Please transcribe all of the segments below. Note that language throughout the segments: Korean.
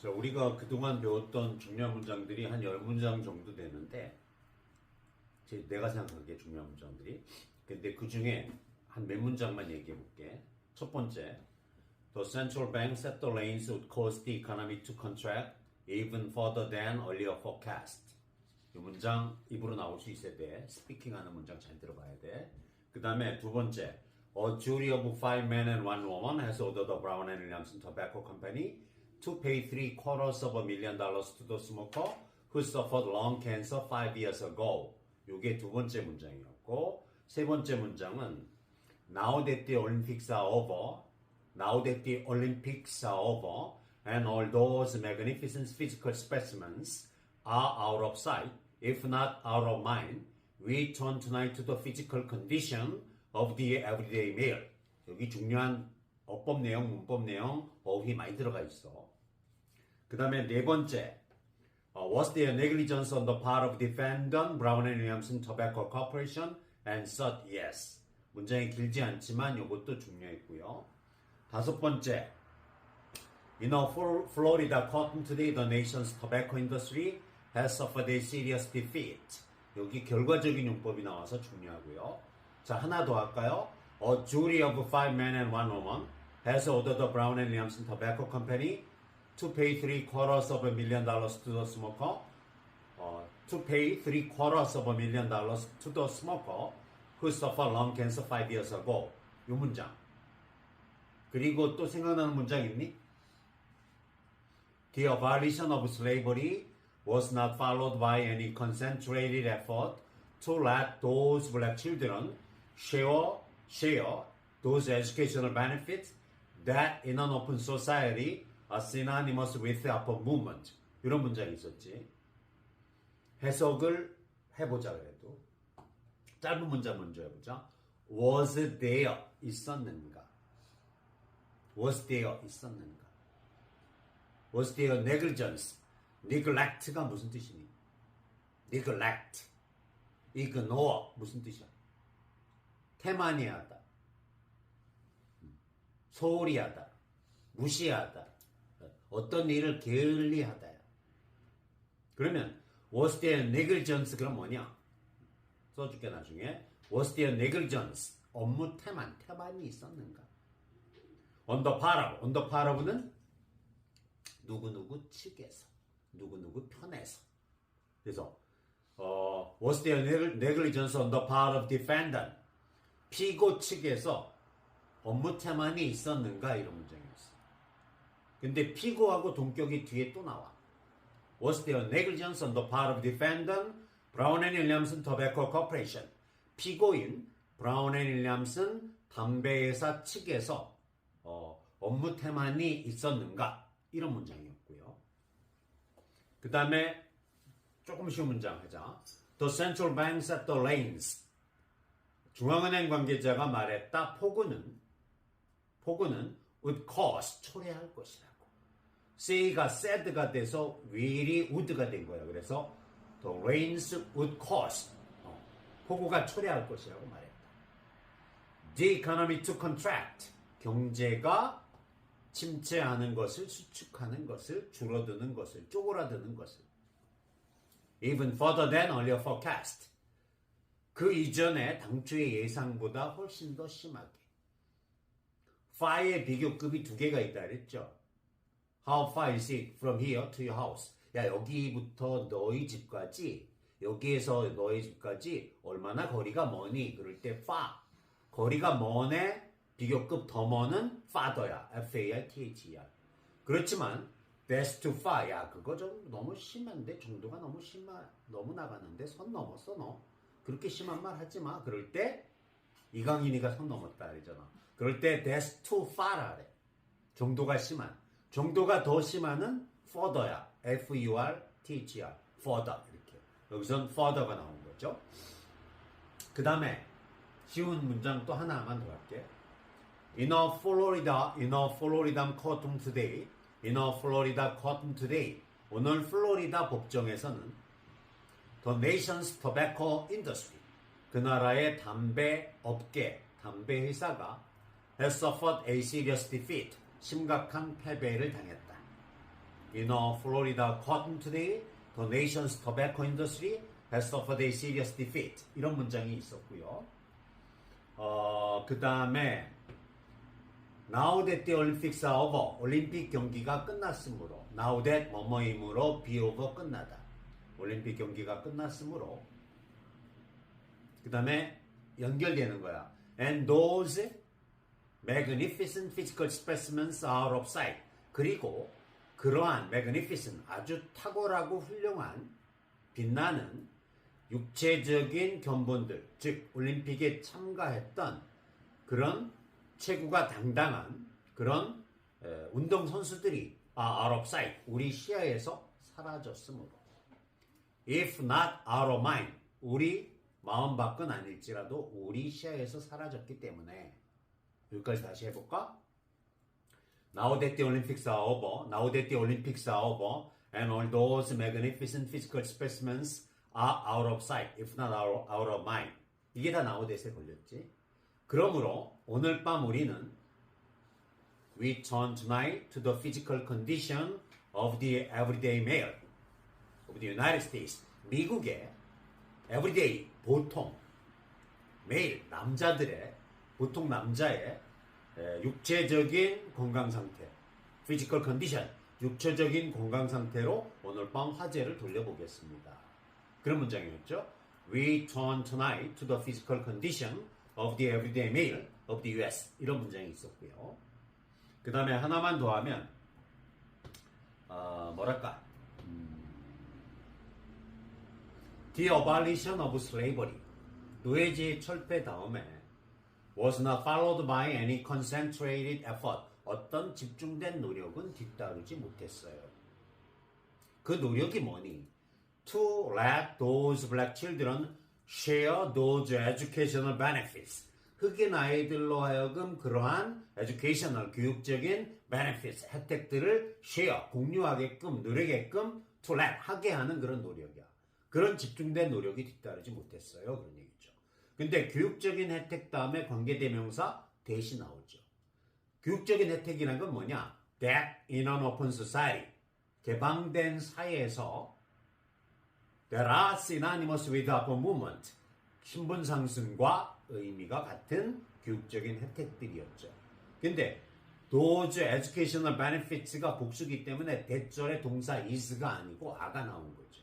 자, 우리가 그동안 배웠던 중요한 문장들이 한 10문장 정도 되는데, 제, 내가 생각하기에 중요한 문장들이. 근데 그 중에 한 몇 문장만 얘기해 볼게. 첫 번째, The central bank set the lanes would cause the economy to contract even further than earlier forecast. 이 문장 입으로 나올 수 있어야 돼. 스피킹 하는 문장 잘 들어봐야 돼. 그 다음에 두 번째, A jury of five men and one woman has ordered the Brown and Williamson Tobacco Company to pay three quarters of a million dollars to the smoker who suffered lung cancer five years ago. 요게 두 번째 문장이었고, 세 번째 문장은 Now that the Olympics are over, now that the Olympics are over, and all those magnificent physical specimens are out of sight, if not out of mind, we turn tonight to the physical condition of the everyday meal. 여기 중요한 어법 내용, 문법 내용, 어휘 많이 들어가 있어. 그 다음에 네 번째, uh, was there negligence on the part of defendant Brown and Williamson Tobacco Corporation? And said yes. 문장이 길지 않지만 이것도 중요했고요. 다섯 번째, in a Flor- Florida cotton today, the nation's tobacco industry has suffered a serious defeat. 여기 결과적인 용법이 나와서 중요하고요. 자, 하나 더 할까요? A jury of five men and one woman has ordered the Brown and Williamson Tobacco Company to pay three quarters of a million dollars to the smoker uh, to pay three quarters of a million dollars to the smoker who suffered lung cancer five years ago. 이 문장. 그리고 또 생각나는 문장 있니? The abolition of slavery was not followed by any concentrated effort to let those black children share, share those educational benefits that in an open society are synonymous with upper movement. 이런 문장이 있었지. 해석을 해보자 그래도. 짧은 문장 먼저 해보자. Was there 있었는가? Was there 있었는가? Was there negligence? neglect가 무슨 뜻이니? neglect. ignore 무슨 뜻이야? 태만히하다. 소홀히 하다. 무시하다. 어떤 일을 게을리하다야. 그러면 was there negligence 그럼 뭐냐? 써줄게 나중에. was there negligence? 업무 태만, 태만이 있었는가? of, on the part of는 누구 누구 측에서, 누구 누구 편에서. 그래서 어, was there negligence on the part of defendant? 피고 측에서 업무 태만이 있었는가 이런 문장이었어. 근데 피고하고 동격이 뒤에 또 나와. Was there negligence on the part of defendant Brown and Williamson Tobacco Corporation? 피고인 브라운 앤 윌리엄슨 담배회사 측에서 어, 업무 태만이 있었는가 이런 문장이었고요. 그 다음에 조금 쉬운 문장 하자. The central bank set the lanes. 중앙은행 관계자가 말했다. 폭우는 폭우는 would cause 초래할 것이라고. Say가 said가 돼서 will이 would가 된 거야. 그래서 the rains would cause 어, 폭우가 초래할 것이라고 말했다. The economy to contract 경제가 침체하는 것을 수축하는 것을 줄어드는 것을 쪼그라드는 것을 even further than earlier forecast 그 이전에 당초의 예상보다 훨씬 더 심하게 far의 비교급이 두 개가 있다 그랬죠. How far is it from here to your house? 야 여기부터 너희 집까지 여기에서 너희 집까지 얼마나 거리가 머니? 그럴 때 far 거리가 먼의 비교급 더 먼은 farther야. F-A-R-T-H-E-R. 그렇지만 that's too far. 야 그거 좀 너무 심한데 정도가 너무 심하 너무 나가는데 선 넘었어 너. 그렇게 심한 말 하지 마. 그럴 때 이강인이가 선 넘었다 그러잖아. 그럴 때 that's too far라 그래. 정도가 심한. 정도가 더 심한은 further야. F-U-R-T-H-E-R. further 이렇게. 여기선 further가 나온 거죠. 그 다음에 쉬운 문장 또 하나만 더 할게. In a Florida, in a Florida courtroom today, in a Florida courtroom today, 오늘 플로리다 법정에서는 the nation's tobacco industry, 그 나라의 담배 업계, 담배 회사가 has suffered a serious defeat, 심각한 패배를 당했다. You know, Florida cotton today, the nation's tobacco industry has suffered a serious defeat. 이런 문장이 있었고요. 어, 그 다음에 Now that the Olympics are over, 올림픽 경기가 끝났으므로 Now that 뭐뭐이므로 be over 끝나다. 올림픽 경기가 끝났으므로 그 다음에 연결되는 거야. And those magnificent physical specimens are of sight. 그리고 그러한 magnificent 아주 탁월하고 훌륭한 빛나는 육체적인 견본들, 즉 올림픽에 참가했던 그런 체구가 당당한 그런 에, 운동 선수들이 아, out of sight, 우리 시야에서 사라졌으므로. If not out of mind, 우리 마음 밖은 아닐지라도 우리 시야에서 사라졌기 때문에 여기까지 다시 해볼까? Now that the Olympics are over, now that the Olympics are over, and all those magnificent physical specimens are out of sight, if not out, out of mind. 이게 다 now that에 걸렸지. 그러므로 오늘 밤 우리는 We turn tonight to the physical condition of the everyday male of the United States. 미국의 everyday 보통 매일 남자들의 보통 남자의 에, 육체적인 건강 상태, physical condition, 육체적인 건강 상태로 오늘 밤 화제를 돌려보겠습니다. 그런 문장이었죠. We turn tonight to the physical condition of the everyday male of the U.S. 이런 문장이 있었고요. 그 다음에 하나만 더 하면 어, 뭐랄까 The abolition of slavery 노예제 철폐 다음에 was not followed by any concentrated effort 어떤 집중된 노력은 뒤따르지 못했어요. 그 노력이 뭐니? To let those black children share those educational benefits. 흑인 아이들로 하여금 그러한 educational 교육적인 benefits 혜택들을 share 공유하게끔 누리게끔 to let 하게 하는 그런 노력이야. 그런 집중된 노력이 뒤따르지 못했어요. 그런 얘기죠. 근데 교육적인 혜택 다음에 관계대명사 대시 나오죠. 교육적인 혜택이란 건 뭐냐? That in an open society 개방된 사회에서 There are synonymous with upper movement 신분 상승과 의미가 같은 교육적인 혜택들이었죠. 근데 those educational benefits가 복수기 때문에 대절의 동사 is가 아니고 a가 나온 거죠.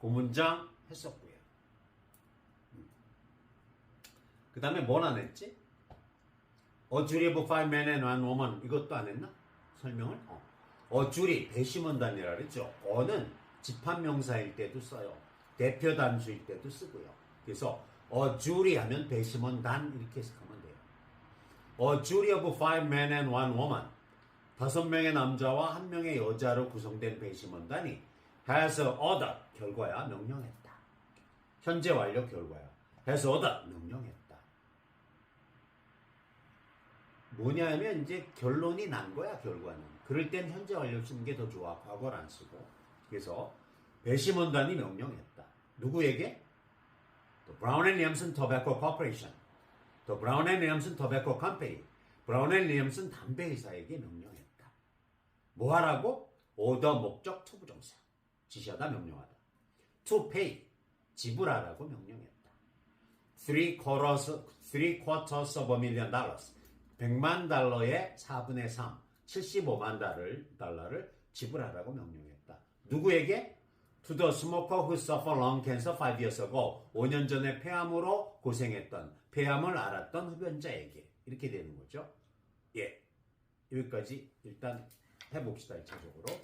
그 문장 했었고요. 그 다음에 뭘 안 했지? A jury of five men and one woman 이것도 안 했나? 설명을? 어. 어 줄이 배심원 단위라 그랬죠. 어는 집합명사일 때도 써요. 대표 단수일 때도 쓰고요. 그래서 어 줄이 하면 배심원 단 이렇게 해석하면 돼요. 어 jury of five men and one woman 다섯 명의 남자와 한 명의 여자로 구성된 배심원단이 has ordered 결과야 명령했다. 현재 완료 결과야. has ordered 명령했다. 뭐냐면 이제 결론이 난 거야 결과는. 그럴 땐 현재 완료 쓰는 게 더 좋아. 과거를 안 쓰고. 그래서 배심원단이 명령했다. 누구에게? The Brown and Williamson Tobacco Corporation. The Brown and Williamson Tobacco Company. 브라운 앤 리엄슨 담배 회사에게 명령했다. 뭐 하라고? 오더 목적 투부 정사. 지시하다 명령하다. To pay. 지불하라고 명령했다. Three quarters, three quarters of a million dollars. 100만 달러의 4분의 3, 75만 달러를, 달러를 지불하라고 명령했다. 누구에게? To the smoker who suffered lung cancer 5 years ago. 5년 전에 폐암으로 고생했던, 폐암을 앓았던 흡연자에게. 이렇게 되는 거죠. 예. 여기까지 일단 해봅시다, 1차적으로.